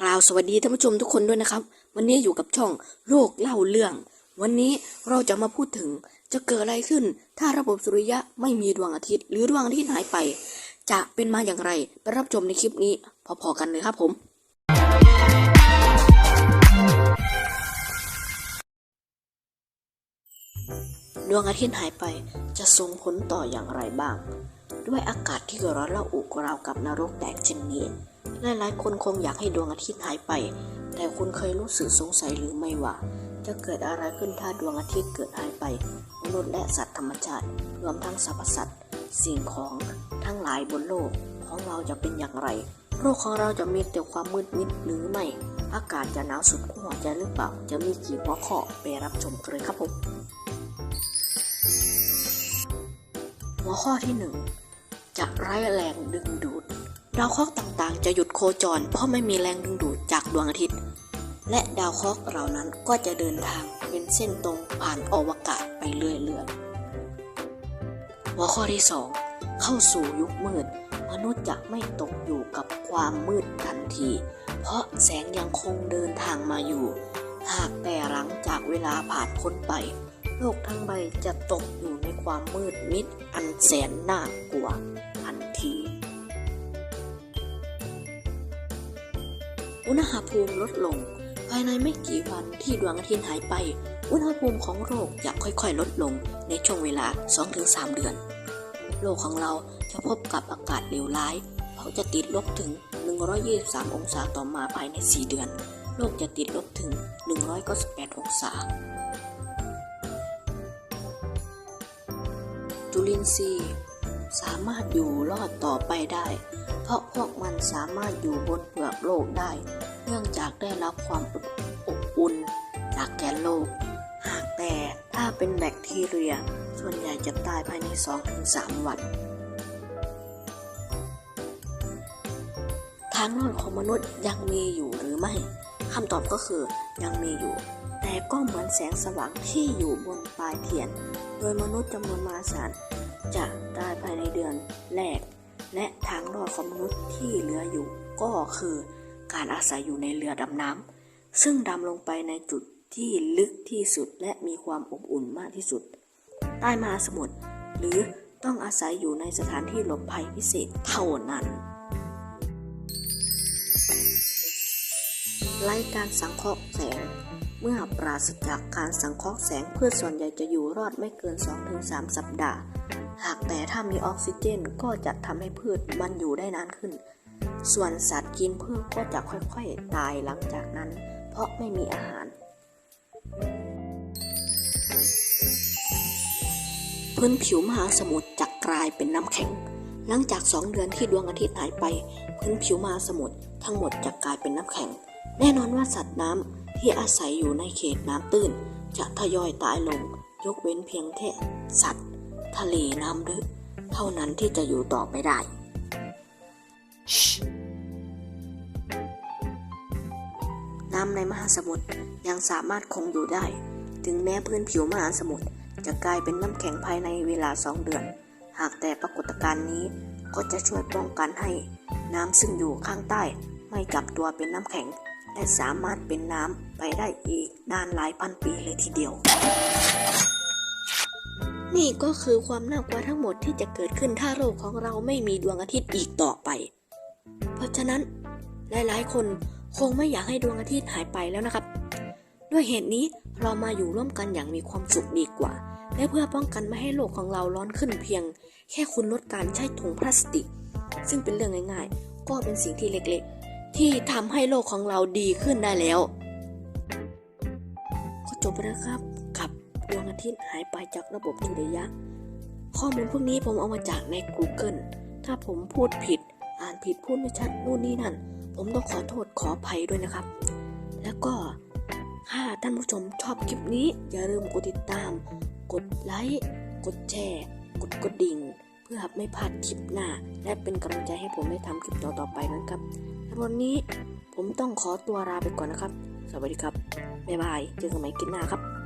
กล่าวสวัสดีท่านผู้ชมทุกคนด้วยนะครับ วันนี้อยู่กับช่องโลกเล่าเรื่อง วันนี้เราจะมาพูดถึงจะเกิดอะไรขึ้น ถ้าระบบสุริยะไม่มีดวงอาทิตย์ หรือดวงอาทิตย์หายไป จะเป็นมาอย่างไรไปรับชมในคลิปนี้พอๆกันเลยครับผม ดวงอาทิตย์หายไปจะส่งผลต่ออย่างไรบ้าง ด้วยอากาศที่ร้อนและอุกราวกับนรกแตกเช่นนี้ หลายๆ คนคงอยากให้ดวงอาทิตย์หายไป แต่คุณเคยรู้สึกสงสัยหรือไม่ว่า จะเกิดอะไรขึ้นถ้าดวงอาทิตย์เกิดหายไป มนุษย์และสัตว์ธรรมชาติ รวมทั้งสรรพสัตว์ สิ่งของทั้งหลายบนโลกของเราจะเป็นอย่างไร โลกของเราจะมีแต่ความมืดมิดหรือไม่ อากาศจะหนาวสุดขั้วใจหรือเปล่า จะมีกี่หัวข้อไปรับชมกันเลยครับผมหัวข้อที่หนึ่ง จะไร้แรงดึงดูด ดาวเคราะห์ต่างๆ จะหยุดโคจร เพราะไม่มีแรงดึงดูดจากดวงอาทิตย์ และดาวเคราะห์เหล่านั้นก็จะเดินทางเป็นเส้นตรงผ่านอวกาศไปเรื่อยๆหัวข้อที่สองเข้าสู่ยุคมืด มนุษย์จะไม่ตกอยู่กับความมืดทันที เพราะแสงยังคงเดินทางมาอยู่ หากแต่หลังจากเวลาผ่านพ้นไป โลกทั้งใบจะตกอยู่ ความมืดมิดอันแสนน่ากลัวทันที อุณหภูมิลดลง ภายในไม่กี่วันที่ดวงอาทิตย์หายไป อุณหภูมิของโลกจะค่อยๆ ลดลงในช่วงเวลา 2-3 เดือน โลกของเราจะพบกับอากาศเลวร้ายเพราะจะติดลบถึง 123 องศาต่อมาภายใน 4 เดือน โลกจะติดลบถึง 198 องศา จุลินทรีย์ สามารถอยู่รอดต่อไปได้ เพราะพวกมันสามารถอยู่บนเปลือกโลกได้ เนื่องจากได้รับความอบอุ่นจากแกนโลก หากแต่ถ้าเป็นแบคทีเรีย ส่วนใหญ่จะตายภายใน 2-3 วันทางรอดของมนุษย์ยังมีอยู่หรือไม่คำตอบก็คือยังมีอยู่ แต่ก็เหมือนแสงสว่างที่อยู่บนปลายเทียน โดยมนุษย์จำนวนมหาศาลจะตายภายในเดือนแรก และทางรอดของมนุษย์ที่เหลืออยู่ก็คือการอาศัยอยู่ในเรือดำน้ำซึ่งดำลงไปในจุดที่ลึกที่สุดและมีความอบอุ่นมากที่สุด ใต้มหาสมุทรหรือต้องอาศัยอยู่ในสถานที่หลบภัยพิเศษเท่านั้น ไล่การสังเคราะห์แสง เมื่อปราศจากการสังเคราะห์แสงพืชส่วนใหญ่จะอยู่รอดไม่เกิน 2-3 สัปดาห์ หากแต่ถ้ามีออกซิเจนก็จะทำให้พืชมันอยู่ได้นานขึ้น ส่วนสัตว์กินพืชก็จะค่อยๆ ตายหลังจากนั้น เพราะไม่มีอาหาร พื้นผิวมหาสมุทรจะกลายเป็นน้ำแข็งหลังจากสองเดือนที่ดวงอาทิตย์หายไป พื้นผิวมหาสมุทรทั้งหมดจะกลายเป็นน้ำแข็ง แน่นอนว่าสัตว์น้ำที่อาศัยอยู่ในเขตน้ำตื้น จะทยอยตายลง ยกเว้นเพียงแค่สัตว์ ทะเลน้ำลึกเท่านั้นที่จะอยู่ต่อไปได้ น้ำในมหาสมุทรยังสามารถคงอยู่ได้ ถึงแม้พื้นผิวมหาสมุทรจะกลายเป็นน้ำแข็งภายในเวลาสองเดือน หากแต่ปรากฏการณ์นี้ก็จะช่วยป้องกันให้ น้ำซึ่งอยู่ข้างใต้ ไม่กลับตัวเป็นน้ำแข็ง และสามารถเป็นน้ำไปได้อีกนานหลายพันปีเลยทีเดียว นี่ก็คือความน่ากลัวทั้งหมดที่จะเกิดขึ้นถ้าโลกของเราไม่มีดวงอาทิตย์อีกต่อไป เพราะฉะนั้นหลายๆ คนคงไม่อยากให้ดวงอาทิตย์หายไปแล้วนะครับ ด้วยเหตุนี้เรามาอยู่ร่วมกันอย่างมีความสุขดีกว่า และเพื่อป้องกันไม่ให้โลกของเราร้อนขึ้นเพียง แค่คุณลดการใช้ถุงพลาสติก ซึ่งเป็นเรื่องง่าย ๆ ก็เป็นสิ่งที่เล็กๆ ที่ทำให้โลกของเราดีขึ้นได้แล้วก็จบไปแล้วครับกับดวงอาทิตย์หายไปจากระบบสุริยะ ข้อมูลพวกนี้ผมเอามาจากใน Google ถ้าผมพูดผิด อ่านผิดพูดไม่ชัดนู่นนี่นั่น ผมต้องขอโทษขออภัยด้วยนะครับ แล้วก็ถ้าท่านผู้ชมชอบคลิปนี้ อย่าลืมกดติดตาม กดไลค์กดแชร์ กดกระดิ่ง เพื่อไม่พลาดคลิปหน้า และเป็นกำลังใจให้ผมได้ทำคลิปต่อๆไปนะครับ วันนี้ผมต้องขอตัวลาไปก่อนนะครับ สวัสดีครับ บ๊ายบาย เจอกันใหม่คลิปหน้าครับ